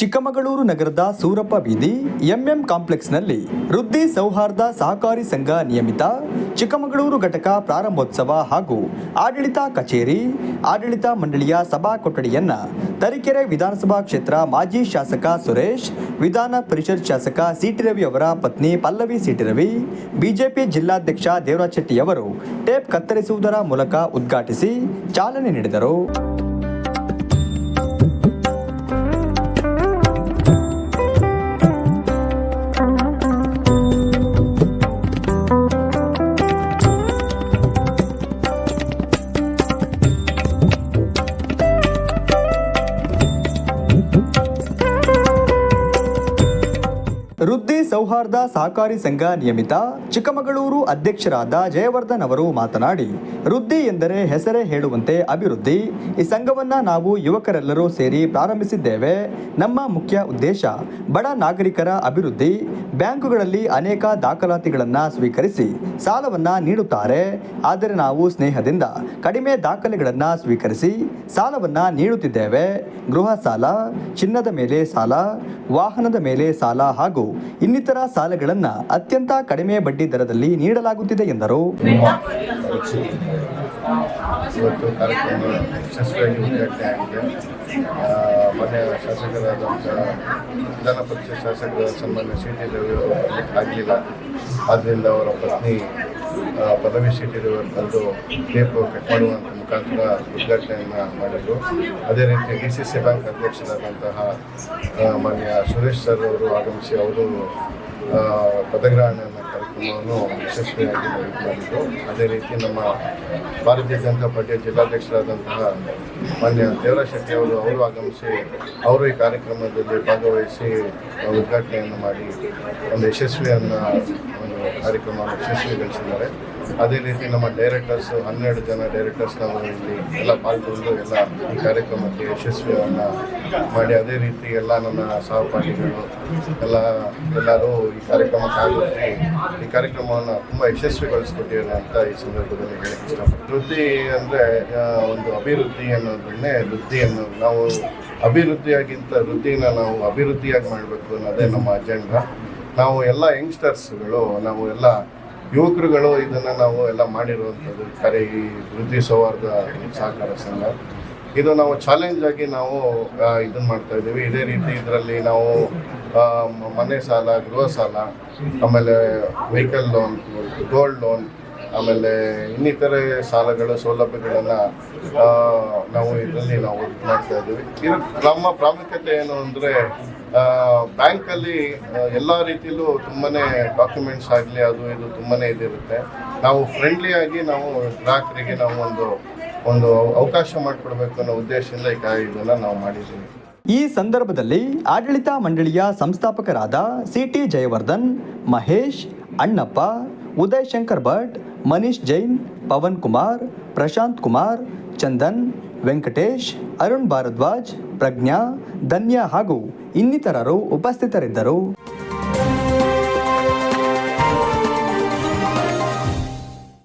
ಚಿಕ್ಕಮಗಳೂರು ನಗರದ ಸೂರಪ್ಪ ಬೀದಿ, ಎಂಎಂ ಕಾಂಪ್ಲೆಕ್ಸ್ನಲ್ಲಿ ವೃದ್ಧಿ ಸೌಹಾರ್ದ ಸಹಕಾರಿ ಸಂಘ ನಿಯಮಿತ ಚಿಕ್ಕಮಗಳೂರು ಘಟಕ ಪ್ರಾರಂಭೋತ್ಸವ ಹಾಗೂ ಆಡಳಿತ ಕಚೇರಿ, ಆಡಳಿತ ಮಂಡಳಿಯ ಸಭಾ ಕೊಠಡಿಯನ್ನು ತರೀಕೆರೆ ವಿಧಾನಸಭಾ ಕ್ಷೇತ್ರ ಮಾಜಿ ಶಾಸಕ ಸುರೇಶ್, ವಿಧಾನ ಪರಿಷತ್ ಶಾಸಕ ಸಿಟಿ ರವಿ ಅವರ ಪತ್ನಿ ಪಲ್ಲವಿ ಸಿಟಿ ರವಿ ಬಿಜೆಪಿ ಜಿಲ್ಲಾಧ್ಯಕ್ಷ ದೇವರಾಜ್ ಶೆಟ್ಟಿ ಅವರು ಟೇಪ್ ಕತ್ತರಿಸುವುದರ ಮೂಲಕ ಉದ್ಘಾಟಿಸಿ ಚಾಲನೆ ನೀಡಿದರು. Música ವೃದ್ಧಿ ಸೌಹಾರ್ದ ಸಹಕಾರಿ ಸಂಘ ನಿಯಮಿತ ಚಿಕ್ಕಮಗಳೂರು ಅಧ್ಯಕ್ಷರಾದ ಜಯವರ್ಧನ್ ಅವರು ಮಾತನಾಡಿ ವೃದ್ಧಿ ಎಂದರೆ ಹೆಸರೇ ಹೇಳುವಂತೆ ಅಭಿವೃದ್ಧಿ. ಈ ಸಂಘವನ್ನ ನಾವು ಯುವಕರೆಲ್ಲರೂ ಸೇರಿ ಪ್ರಾರಂಭಿಸಿದ್ದೇವೆ. ನಮ್ಮ ಮುಖ್ಯ ಉದ್ದೇಶ, ಬಡ ನಾಗರಿಕರ ಅಭಿವೃದ್ಧಿ. ಬ್ಯಾಂಕುಗಳಲ್ಲಿ ಅನೇಕ ದಾಖಲಾತಿಗಳನ್ನು ಸ್ವೀಕರಿಸಿ ಸಾಲವನ್ನ ನೀಡುತ್ತಾರೆ. ಆದರೆ ನಾವು ಸ್ನೇಹದಿಂದ ಕಡಿಮೆ ದಾಖಲೆಗಳನ್ನು ಸ್ವೀಕರಿಸಿ ಸಾಲವನ್ನ ನೀಡುತ್ತಿದ್ದೇವೆ. ಗೃಹ ಸಾಲ, ಚಿನ್ನದ ಮೇಲೆ ಸಾಲ, ವಾಹನದ ಮೇಲೆ ಸಾಲ ಹಾಗೂ ಇನ್ನಿತರ ಸಾಲಗಳನ್ನು ಅತ್ಯಂತ ಕಡಿಮೆ ಬಡ್ಡಿ ದರದಲ್ಲಿ ನೀಡಲಾಗುತ್ತಿದೆ ಎಂದರು. ಇವತ್ತು ಶಾಸಕರಾದಂಥ ಶಾಸಕರ ಆಗಲಿಲ್ಲ. ಆದ್ದರಿಂದ ಅವರ ಪತ್ನಿ ಪದವಿ ಸಿ ಟಿ ರವಿ ಅವರು ಟೇಪ್ ಕಟ್ ಮಾಡುವಂಥ ಮುಖಾಂತರ ಉದ್ಘಾಟನೆಯನ್ನು ಮಾಡಿದರು. ಅದೇ ರೀತಿ ಡಿ ಸಿ ಸಿ ಬ್ಯಾಂಕ್ ಅಧ್ಯಕ್ಷರಾದಂತಹ ಮಾನ್ಯ ಸುರೇಶ್ ಸರ್ ಅವರು ಆಗಮಿಸಿ ಅವರು ಪದಗ್ರಹಣ ಕಾರ್ಯಕ್ರಮವನ್ನು ಯಶಸ್ವಿಯಾಗಿ ಮಾಡಿದ್ದು ಅದೇ ರೀತಿ ನಮ್ಮ ಭಾರತೀಯ ಜನತಾ ಪಾರ್ಟಿಯ ಜಿಲ್ಲಾಧ್ಯಕ್ಷರಾದಂತಹ ಮಾನ್ಯ ದೇವರಾಜ್ ಶೆಟ್ಟಿ ಅವರು ಅವರು ಆಗಮಿಸಿ ಅವರು ಈ ಕಾರ್ಯಕ್ರಮದಲ್ಲಿ ಭಾಗವಹಿಸಿ ಉದ್ಘಾಟನೆಯನ್ನು ಮಾಡಿ ಒಂದು ಯಶಸ್ವಿಯನ್ನು ಒಂದು ಕಾರ್ಯಕ್ರಮವನ್ನು ಯಶಸ್ವಿಗೊಳಿಸಿದ್ದಾರೆ. ಅದೇ ರೀತಿ ನಮ್ಮ ಡೈರೆಕ್ಟರ್ಸ್ ಹನ್ನೆರಡು ಜನ ಡೈರೆಕ್ಟರ್ಸ್ ನಾವು ಇಲ್ಲಿ ಎಲ್ಲ ಪಾಲ್ಗೊಂಡು ಎಲ್ಲ ಈ ಕಾರ್ಯಕ್ರಮಕ್ಕೆ ಯಶಸ್ವಿಯನ್ನು ಮಾಡಿ, ಅದೇ ರೀತಿ ಎಲ್ಲ ನನ್ನ ಸಹಪಾಠಿಗಳು ಎಲ್ಲ, ಎಲ್ಲರೂ ಈ ಕಾರ್ಯಕ್ರಮಕ್ಕೆ ಆಗುತ್ತೆ ಈ ಕಾರ್ಯಕ್ರಮವನ್ನು ತುಂಬ ಯಶಸ್ವಿಗೊಳಿಸ್ಕೊಟ್ಟಿದ್ದಾರೆ ಅಂತ ಈ ಸಂದರ್ಭದಲ್ಲಿ ಹೇಳಕ್ಕೆ ಇಷ್ಟಪಡ್ತೀನಿ. ವೃದ್ಧಿ ಅಂದರೆ ಒಂದು ಅಭಿವೃದ್ಧಿ ಅನ್ನೋದನ್ನೇ ವೃದ್ಧಿ ಅನ್ನೋದು ನಾವು ಅಭಿವೃದ್ಧಿಯಾಗಿಂತ ವೃದ್ಧಿನ ನಾವು ಅಭಿವೃದ್ಧಿಯಾಗಿ ಮಾಡಬೇಕು ಅನ್ನೋದೇ ನಮ್ಮ ಅಜೆಂಡಾ ನಾವು ಎಲ್ಲ ಯಂಗ್ಸ್ಟರ್ಸ್ಗಳು ನಾವು ಎಲ್ಲ ಯುವಕರುಗಳು ಇದನ್ನು ನಾವು ಎಲ್ಲ ಮಾಡಿರುವಂಥದ್ದು. ಕರೆ ಈ ವೃದ್ಧಿ ಸೌಹಾರ್ದ ಸಹಕಾರ ಸಂಘ. ಇದು ನಾವು ಚಾಲೆಂಜ್ ಆಗಿ ನಾವು ಇದನ್ನು ಮಾಡ್ತಾ ಇದ್ದೀವಿ. ಇದೇ ರೀತಿ ಇದರಲ್ಲಿ ನಾವು ಮನೆ ಸಾಲ, ಗೃಹ ಸಾಲ, ಆಮೇಲೆ ವೆಹಿಕಲ್ ಲೋನ್ ಗೋಲ್ಡ್ ಲೋನ್ ಆಮೇಲೆ ಇನ್ನಿತರೆ ಸಾಲಗಳು ಸೌಲಭ್ಯಗಳನ್ನು ನಾವು ಇದರಲ್ಲಿ ನಾವು ಮಾಡ್ತಾ ಇದ್ದೀವಿ. ಇದು ನಮ್ಮ ಪ್ರಾಮುಖ್ಯತೆ ಏನು ಅಂದರೆ ಬ್ಯಾಂಕಲ್ಲಿ ಎಲ್ಲ ರೀತಿಯಲ್ಲೂ ತುಂಬಾ ಡಾಕ್ಯುಮೆಂಟ್ಸ್ ಆಗಲಿ, ಅದು ಇದು ತುಂಬಾ ಇದಿರುತ್ತೆ. ನಾವು ಫ್ರೆಂಡ್ಲಿಯಾಗಿ ನಾವು ಗ್ರಾಹಕರಿಗೆ ನಾವು ಒಂದು ಒಂದು ಅವಕಾಶ ಮಾಡಿಕೊಡ್ಬೇಕು ಅನ್ನೋ ಉದ್ದೇಶದಿಂದ ಈ ಇದನ್ನು ಇದನ್ನ ನಾವು ಮಾಡಿದ್ದೀವಿ. ಈ ಸಂದರ್ಭದಲ್ಲಿ ಆಡಳಿತ ಮಂಡಳಿಯ ಸಂಸ್ಥಾಪಕರಾದ ಸಿಟಿ ಜಯವರ್ಧನ್, ಮಹೇಶ್ ಅಣ್ಣಪ್ಪ ಉದಯ್ ಶಂಕರ್ ಭಟ್, ಮನೀಶ್ ಜೈನ್, ಪವನ್ ಕುಮಾರ್, ಪ್ರಶಾಂತ್ ಕುಮಾರ್, ಚಂದನ್, ವೆಂಕಟೇಶ್, ಅರುಣ್ ಭಾರದ್ವಾಜ್, ಪ್ರಜ್ಞಾ, ಧನ್ಯ ಹಾಗೂ ಇನ್ನಿತರರು ಉಪಸ್ಥಿತರಿದ್ದರು.